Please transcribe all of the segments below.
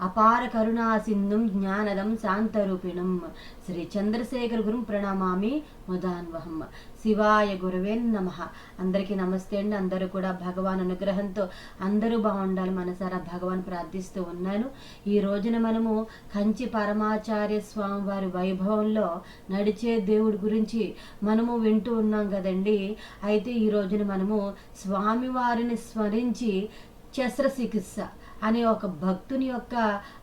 అపార కరుణా సింధుం జ్ఞానదం శాంతరూపిణం. శ్రీ చంద్రశేఖర్ గురుం ప్రణమామి ముదాన్వహం. శివాయ గురువే నమ. అందరికీ నమస్తే అండి. అందరూ కూడా భగవాన్ అనుగ్రహంతో అందరూ బాగుండాలి మనసారా భగవాన్ ప్రార్థిస్తూ ఉన్నాను. ఈ రోజున మనము కంచి పరమాచార్య స్వామి వారి వైభవంలో నడిచే దేవుడి గురించి మనము వింటూ ఉన్నాం కదండి. అయితే ఈ రోజున మనము స్వామివారిని స్మరించి శస్త్రచికిత్స అనే ఒక భక్తుని యొక్క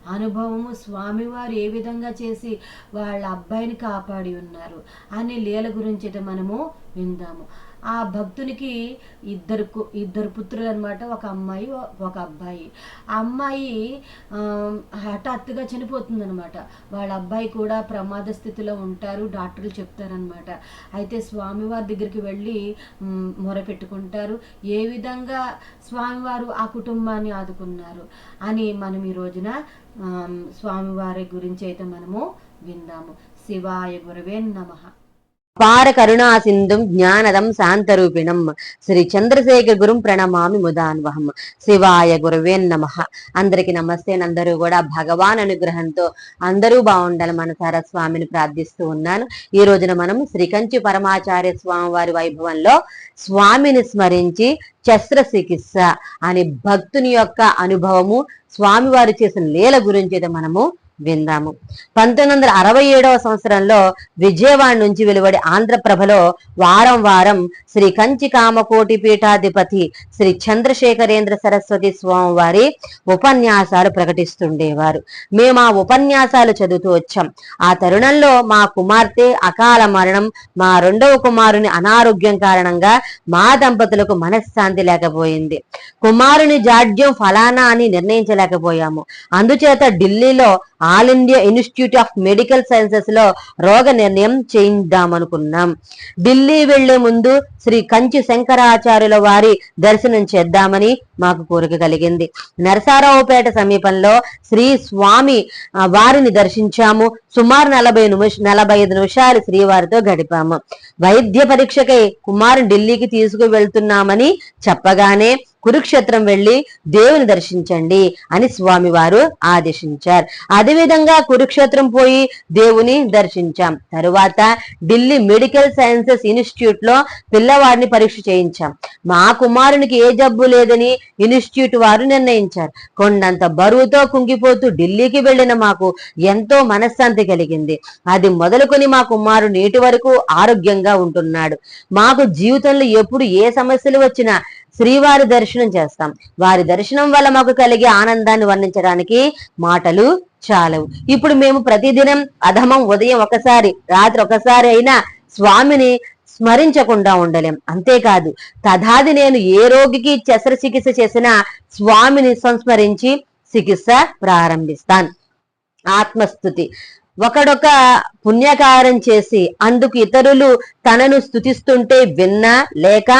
అనుభవము స్వామివారు ఏ విధంగా చేసి వాళ్ళ అబ్బాయిని కాపాడి ఉన్నారు అనే లీల గురించి అయితే మనము విందాము. ఆ భక్తునికి ఇద్దరు కు- ఇద్దరు పుత్రులు అనమాట ఒక అమ్మాయి ఒక అబ్బాయి. ఆ అమ్మాయి హఠాత్తుగా చనిపోతుంది అనమాట వాళ్ళ అబ్బాయి కూడా ప్రమాద స్థితిలో ఉంటారు డాక్టర్లు చెప్తారనమాట. అయితే స్వామివారి దగ్గరికి వెళ్ళి మొరపెట్టుకుంటారు ఏ విధంగా స్వామివారు ఆ కుటుంబాన్ని ఆదుకున్నారు అని మనం ఈ రోజున స్వామివారి గురించి అయితే మనము విందాము. శివాయ గురవే నమః. అపార కరుణా సింధుం జ్ఞానదం శాంతరూపిణం శ్రీ చంద్రశేఖర్ గురుం ప్రణమామి ముదాన్వహం శివాయ గురువే నమ అందరికి నమస్తే. అందరూ కూడా భగవాన్ అనుగ్రహంతో అందరూ బాగుండాలి మనసారా స్వామిని ప్రార్థిస్తూ ఉన్నాను. ఈ రోజున మనం శ్రీకంచి పరమాచార్య స్వామి వారి వైభవంలో స్వామిని స్మరించి శస్త్రచికిత్స అనే భక్తుని యొక్క అనుభవము స్వామివారు చేసిన లీల గురించి అయితే మనము విందాము. పంతొమ్మిది వందల అరవై ఏడవ సంవత్సరంలో విజయవాడ నుంచి వెలువడి ఆంధ్రప్రభలో వారం వారం శ్రీ కంచి కామకోటి పీఠాధిపతి శ్రీ చంద్రశేఖరేంద్ర సరస్వతి స్వామి వారి ఉపన్యాసాలు ప్రకటిస్తుండేవారు. మేము ఆ ఉపన్యాసాలు చదువుతూ వచ్చాం. ఆ తరుణంలో మా కుమార్తె అకాల మరణం మా రెండవ కుమారుని అనారోగ్యం కారణంగా మా దంపతులకు మనశ్శాంతి లేకపోయింది. కుమారుని జాడ్యం ఫలానా అని నిర్ణయించలేకపోయాము. అందుచేత ఢిల్లీలో all India institute of medical సైన్సెస్లో రోగ నిర్ణయం చేయిద్దామనుకున్నాం ఢిల్లీ వెళ్ళే ముందు శ్రీ కంచి శంకరాచార్యుల వారి దర్శనం చేద్దామని మాకు కోరిక కలిగింది. నరసారావుపేట సమీపంలో శ్రీ స్వామి వారిని దర్శించాము. సుమారు నలభై నిమిష నలభై ఐదు నిమిషాలు శ్రీవారితో గడిపాము. వైద్య పరీక్షకై కుమారుని ఢిల్లీకి తీసుకువెళ్తున్నామని చెప్పగానే కురుక్షేత్రం వెళ్ళి దేవుని దర్శించండి అని స్వామి వారు ఆదేశించారు. అదేవిధంగా కురుక్షేత్రం పోయి దేవుని దర్శించాం. తరువాత ఢిల్లీ మెడికల్ సైన్సెస్ ఇన్స్టిట్యూట్లో పిల్లవాడిని పరీక్ష చేయించాం. మా కుమారునికి ఏ జబ్బు లేదని ఇన్స్టిట్యూట్ వారు నిర్ణయించారు. కొండంత బరువుతో కుంగిపోతూ ఢిల్లీకి వెళ్ళిన మాకు ఎంతో మనశ్శాంతి కలిగింది. అది మొదలుకొని మా కుమారుడు నేటి వరకు ఆరోగ్యంగా ఉంటున్నాడు. మాకు జీవితంలో ఎప్పుడు ఏ సమస్యలు వచ్చినా శ్రీవారి దర్శనం చేస్తాం. వారి దర్శనం వల్ల మాకు కలిగే ఆనందాన్ని వర్ణించడానికి మాటలు చాలవు. ఇప్పుడు మేము ప్రతిదినం అధమం ఉదయం ఒకసారి రాత్రి ఒకసారి అయినా స్వామిని స్మరించకుండా ఉండలేం. అంతేకాదు తథాది నేను ఏ రోగికి శస్త్రచికిత్స చేసినా స్వామిని సంస్మరించి చికిత్స ప్రారంభిస్తాను. ఆత్మస్థుతి. ఒకడొక పుణ్యకారం చేసి అందుకు ఇతరులు తనను స్తుతిస్తుంటే విన్నా లేక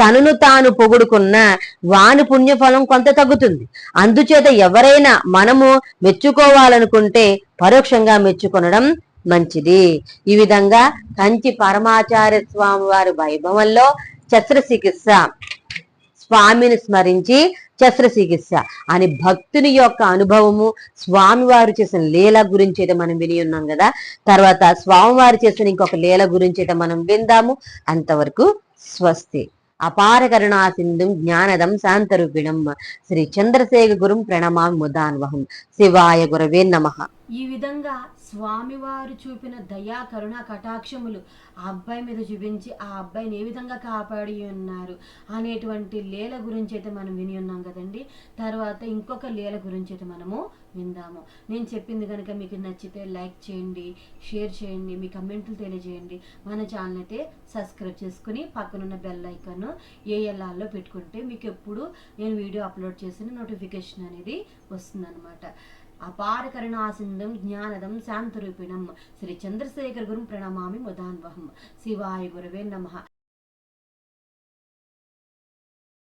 తనను తాను పొగుడుకున్నా వాని పుణ్యఫలం కొంత తగ్గుతుంది. అందుచేత ఎవరైనా మనము మెచ్చుకోవాలనుకుంటే పరోక్షంగా మెచ్చుకొనడం మంచిది. ఈ విధంగా కంచి పరమాచార్య స్వామి వారి వైభవంలో శస్త్రచికిత్స. స్వామిని స్మరించి శస్త్రచికిత్స. అని భక్తుని యొక్క అనుభవము స్వామివారు చేసిన లీల గురించి అయితే మనం విని ఉన్నాం కదా. తర్వాత స్వామివారు చేసిన ఇంకొక లీల గురించి అయితే మనం విందాము. అంతవరకు స్వస్తి. అపార కరుణా సింధుం జ్ఞానదం శాంతరూపిణం. శ్రీ చంద్రశేఖర గురుం ప్రణమామి ముదాన్వహం. శివాయ గురవే నమ. ఈ విధంగా స్వామివారు చూపిన దయా కరుణ కటాక్షములు ఆ అబ్బాయి మీద చూపించి ఆ అబ్బాయిని ఏ విధంగా కాపాడి ఉన్నారు అనేటువంటి లీల గురించి అయితే మనం విని ఉన్నాం కదండి. తర్వాత ఇంకొక లీల గురించి అయితే మనము విందాము. నేను చెప్పింది కనుక మీకు నచ్చితే లైక్ చేయండి షేర్ చేయండి మీ కమెంట్లు తెలియజేయండి. మన ఛానల్ అయితే సబ్స్క్రైబ్ చేసుకుని పక్కనున్న బెల్ ఐకాన్ ఏఎల్ఆర్లో పెట్టుకుంటే మీకు ఎప్పుడు నేను వీడియో అప్లోడ్ చేసిన నోటిఫికేషన్ అనేది వస్తుందన్నమాట. అపార కరుణాసిందం జ్ఞానదం శాంతరూపిణం. శ్రీ చంద్రశేఖర్ గురు ప్రణమామి ముదాన్వహం. శివాయ గురవే నమః.